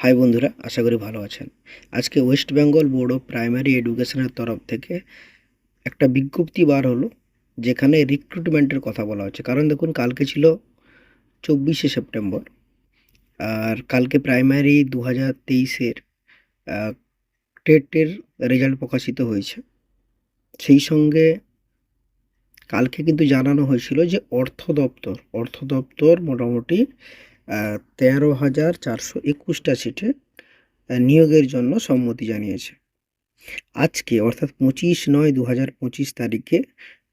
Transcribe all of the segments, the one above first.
High বন্ধুরা, আশা করি ভালো আছেন। আজকে West Bengal board of primary এডুকেশনের তরফ থেকে একটা বিজ্ঞপ্তি বার হলো, যেখানে রিক্রুটমেন্টের কথা বলা হচ্ছে। কারণ দেখুন, কালকে ছিল চব্বিশে সেপ্টেম্বর, আর কালকে প্রাইমারি দু হাজার তেইশের টেটের রেজাল্ট প্রকাশিত হয়েছে। সেই সঙ্গে কালকে কিন্তু জানানো হয়েছিল যে অর্থ দপ্তর অর্থ দপ্তর মোটামুটি তেরো হাজার চারশো একুশটা সিটে নিয়োগের জন্য সম্মতি জানিয়েছে। আজকে, অর্থাৎ পঁচিশ নয় দু হাজার পঁচিশ তারিখে,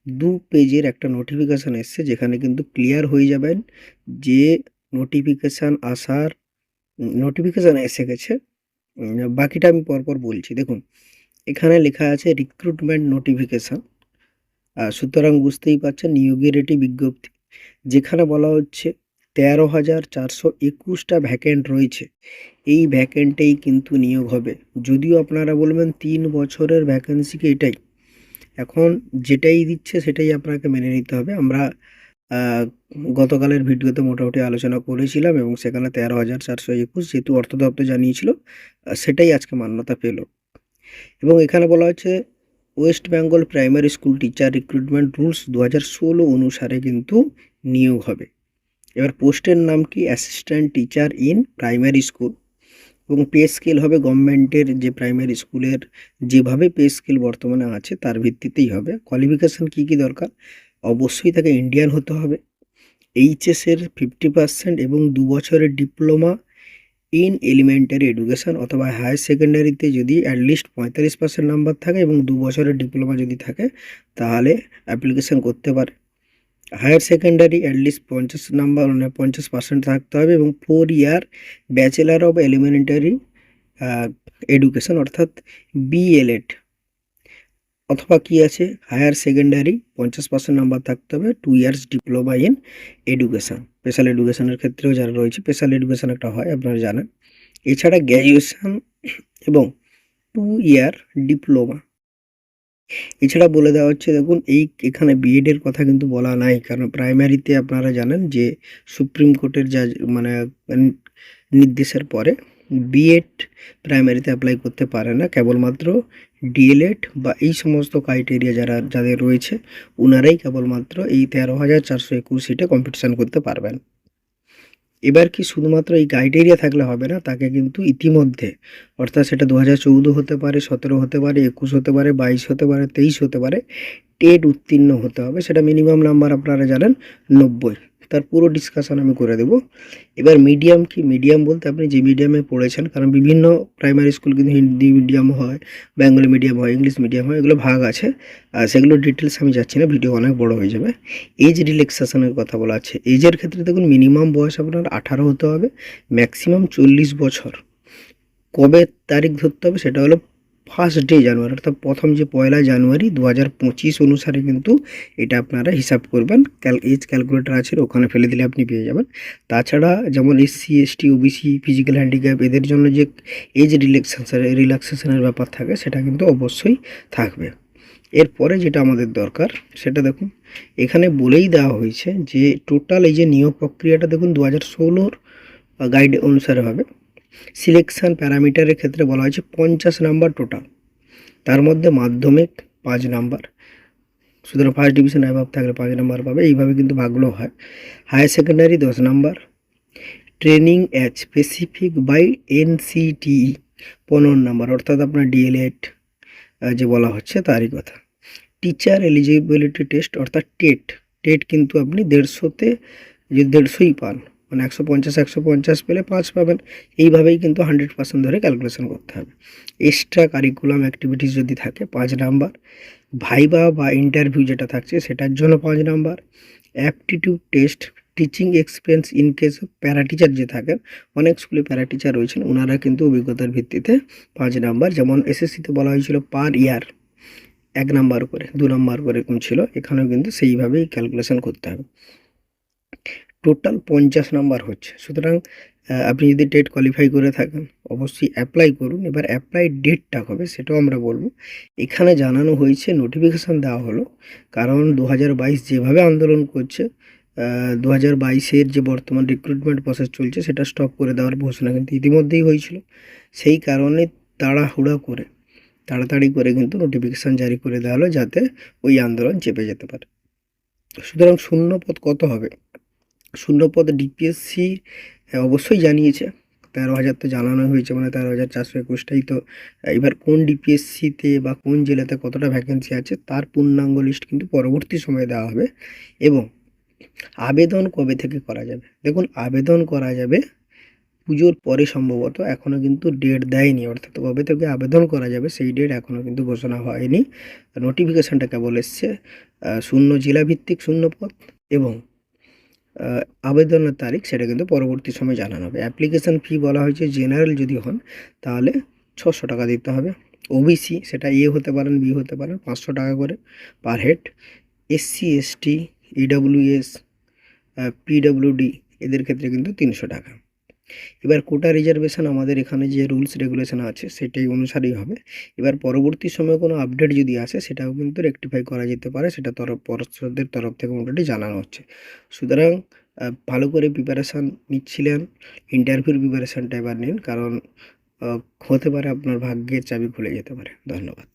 দু পেজের একটা নোটিফিকেশান এসছে, যেখানে কিন্তু ক্লিয়ার হয়ে যাবেন যে নোটিফিকেশান আসার নোটিফিকেশান এসে গেছে। বাকিটা আমি পরপর বলছি। দেখুন, এখানে লেখা আছে রিক্রুটমেন্ট নোটিফিকেশান সুতরাং বুঝতেই পারছেন, নিয়োগের এটি বিজ্ঞপ্তি। যেখানে বলা হচ্ছে তেরো হাজার চারশো একুশটা ভ্যাকেন্ট রয়েছে। এই ভ্যাকেন্টেই কিন্তু নিয়োগ হবে। যদিও আপনারা বলবেন তিন বছরের ভ্যাকেন্সি কি এটাই? এখন যেটাই দিচ্ছে সেটাই আপনাকে মেনে নিতে হবে। আমরা গতকালের ভিডিওতে মোটামুটি আলোচনা করেছিলাম এবং সেখানে তেরো হাজার চারশো একুশ যেহেতু অর্থ দপ্তর জানিয়েছিল সেটাই আজকে মান্যতা পেল। এবং এখানে বলা হচ্ছে West Bengal primary school teacher recruitment rules দু হাজার ষোলো অনুসারে কিন্তু নিয়োগ হবে। এবার পোস্টের নাম কি? Assistant teacher in primary school এবং পে স্কেল হবে গভর্নমেন্টের যে প্রাইমারি স্কুলের যেভাবে পে স্কেল বর্তমানে আছে, তার ভিত্তিতেই হবে। কোয়ালিফিকেশান কী কী দরকার? অবশ্যই তাকে ইন্ডিয়ান হতে হবে। এইচএসের ফিফটি পার্সেন্ট এবং দু বছরের ডিপ্লোমা ইন এলিমেন্টারি এডুকেশন অথবা হায়ার সেকেন্ডারিতে যদি অ্যাটলিস্ট পঁয়তাল্লিশ পার্সেন্ট নাম্বার থাকে এবং দু বছরের ডিপ্লোমা যদি থাকে, তাহলে অ্যাপ্লিকেশান করতে পারে। হায়ার সেকেন্ডারি অ্যাটলিস্ট পঞ্চাশ নাম্বার মানে পঞ্চাশ পার্সেন্ট থাকতে হবে এবং four year bachelor of elementary education অর্থাৎ বিএলএড অথবা কি আছে? হায়ার সেকেন্ডারি পঞ্চাশ পার্সেন্ট নাম্বার থাকতে হবে two years diploma in education special এডুকেশনের ক্ষেত্রেও যারা রয়েছে স্পেশাল এডুকেশন একটা হয়, আপনারা জানেন। এছাড়া গ্র্যাজুয়েশন এবং টু ইয়ার ডিপ্লোমা এছাড়া বলে দেওয়া হচ্ছে, দেখুন, এই এখানে বিএডের কথা কিন্তু বলা নাই। কারণ প্রাইমারিতে আপনারা জানেন যে, সুপ্রিম কোর্টের যা মানে নির্দেশের পরে বিএড প্রাইমারিতে অ্যাপ্লাই করতে পারে না। কেবলমাত্র ডিএলএড বা এই সমস্ত ক্রাইটেরিয়া যারা, যাদের রয়েছে ওনারাই কেবলমাত্র এই তেরো হাজার চারশো একুশ সিটে কম্পিটিশান করতে পারবেন। এবার কি শুধুমাত্র এই ক্রাইটেরিয়া থাকলে হবে না, তাকে কিন্তু ইতিমধ্যে, অর্থাৎ সেটা দু হাজার চৌদ্দ হতে পারে, সতেরো হতে পারে, একুশ হতে পারে, বাইশ হতে পারে, তেইশ হতে পারে টেট উত্তীর্ণ হতে হবে, সেটা মিনিমাম নাম্বার আপনারা জানেন, নব্বই। তার পুরো ডিসকাশন আমি করে দেবো। এবার মিডিয়াম কি? মিডিয়াম বলতে আপনি যে মিডিয়ামে পড়েছেন, কারণ বিভিন্ন প্রাইমারি স্কুল কিন্তু হিন্দি মিডিয়াম হয় বেঙ্গলি মিডিয়াম হয় ইংলিশ মিডিয়াম হয়, এগুলো ভাগ আছে। আর সেগুলো ডিটেলস আমি যাচ্ছি না ভিডিও অনেক বড় হয়ে যাবে। এজ রিল্যাক্সেশনের কথা বলা আছে। এজের ক্ষেত্রে দেখুন মিনিমাম বয়স আপনার আঠারো হতে হবে ম্যাক্সিমাম চল্লিশ বছর। কবে তারিখ ধরতে হবে সেটা হলো ফার্স্ট ডে জানুয়ারি অর্থাৎ প্রথম যে পয়লা জানুয়ারি দু হাজার পঁচিশ অনুসারে কিন্তু এটা আপনারা হিসাব করবেন। ক্যাল এজ ক্যালকুলেটার আছে, ওখানে ফেলে দিলে আপনি পেয়ে যাবেন। তাছাড়া যেমন SC ST OBC physical handicap এদের জন্য যে এজ রিল্যাক্সেশন রিল্যাক্সেশনের ব্যাপার থাকে, সেটা কিন্তু অবশ্যই থাকবে। এরপরে যেটা আমাদের দরকার, সেটা দেখুন, এখানে বলেই দেওয়া হয়েছে যে টোটাল এই যে নিয়োগ প্রক্রিয়াটা দেখুন দু হাজার ষোলোর গাইড অনুসারে হবে। সিলেকশন প্যারামিটারের ক্ষেত্রে বলা হয়েছে পঞ্চাশ নাম্বার টোটাল তার মধ্যে মাধ্যমিক পাঁচ নাম্বার। সুতরাং ফার্স্ট ডিভিশন অ্যাভাব থাকলে পাঁচ নাম্বার পাবে। এইভাবে কিন্তু ভাগলো হয়। হায়ার সেকেন্ডারি দশ number. Training as specified by NCTE পনেরো নাম্বার। অর্থাৎ আপনার ডিএলএড যে বলা হচ্ছে তারই কথা। টিচার এলিজিবিলিটি টেস্ট অর্থাৎ টেট টেট কিন্তু আপনি দেড়শোতে, যে দেড়শোই পান। মানে একশো পঞ্চাশ একশো পঞ্চাশ পেলে পাঁচ পাবেন। এইভাবেই কিন্তু হান্ড্রেড পার্সেন্ট ধরে ক্যালকুলেশন করতে হবে। এক্সট্রা কারিকুলাম অ্যাক্টিভিটিস যদি থাকে, পাঁচ নাম্বার। ভাইবা বা ইন্টারভিউ যেটা থাকছে, সেটার জন্য পাঁচ number. Aptitude test teaching experience in case of para teacher যে থাকেন, অনেক স্কুলে প্যারা টিচার রয়েছেন ওনারা কিন্তু অভিজ্ঞতার ভিত্তিতে পাঁচ নাম্বার। যেমন এসএসসিতে বলা হয়েছিল পার ইয়ার এক নাম্বার করে, দু নাম্বার করে এরকম ছিল। এখানেও কিন্তু সেইভাবেই ক্যালকুলেশন করতে হবে। টোটাল পঞ্চাশ নাম্বার হচ্ছে। সুতরাং আপনি যদি টেট কোয়ালিফাই করে থাকেন, অবশ্যই অ্যাপ্লাই করুন। এবার অ্যাপ্লাই ডেটটা হবে সেটাও আমরা বলব। এখানে জানানো হয়েছে নোটিফিকেশান দেওয়া হলো, কারণ দু হাজার বাইশ যেভাবে আন্দোলন করছে দু হাজার বাইশের যে বর্তমান রিক্রুটমেন্ট প্রসেস চলছে, সেটা স্টপ করে দেওয়ার ঘোষণা কিন্তু ইতিমধ্যেই হয়েছিল। সেই কারণে তাড়াহুড়া করে, তাড়াতাড়ি করে কিন্তু নোটিফিকেশান জারি করে দেওয়া হলো, যাতে ওই আন্দোলন চেপে যেতে পারে। সুতরাং শূন্য পদ কত হবে? শূন্য পদ ডিপিএসসি অবশ্যই জানিয়েছে। তেরো হাজার তো জানানো হয়েছে মানে তেরো হাজার চারশো একুশটাই তো এবার কোন ডিপিএসসিতে বা কোন জেলাতে কতটা ভ্যাকেন্সি আছে, তার পূর্ণাঙ্গ লিস্ট কিন্তু পরবর্তী সময়ে দেওয়া হবে। এবং আবেদন কবে থেকে করা যাবে? দেখুন, আবেদন করা যাবে পুজোর পরে সম্ভবত এখনও কিন্তু ডেট দেয়নি। অর্থাৎ কবে থেকে আবেদন করা যাবে, সেই ডেট এখনও কিন্তু ঘোষণা হয়নি। নোটিফিকেশানটা কেবল এসছে শূন্য জেলাভিত্তিক শূন্য পদ এবং আবেদনের তারিখ সেটা কিন্তু পরবর্তী সময় জানানো হবে। অ্যাপ্লিকেশান ফি বলা হয়েছে জেনারেল যদি হন, তাহলে ছশো টাকা দিতে হবে। ওবিসি সেটা এ হতে পারেন বি হতে পারেন, পাঁচশো টাকা করে per head SC ST EWS PWD এদের ক্ষেত্রে কিন্তু তিনশো টাকা। এবার কোটা রিজার্ভেশন আমাদের এখানে যে রুলস রেগুলেশন আছে সেটাই অনুসারেই হবে। এবার পরবর্তী সময়ে কোনো আপডেট যদি আসে সেটাও কিন্তু রেকটিফাই করা যেতে পারে, সেটা তরফ পরস্পরদের তরফ থেকে মোটামুটি জানানো হচ্ছে। সুতরাং ভালো করে প্রিপারেশান নিচ্ছিলেন ইন্টারভিউর প্রিপারেশানটা এবার নিন, কারণ হতে পারে আপনার ভাগ্যের চাবি খুলে যেতে পারে। ধন্যবাদ।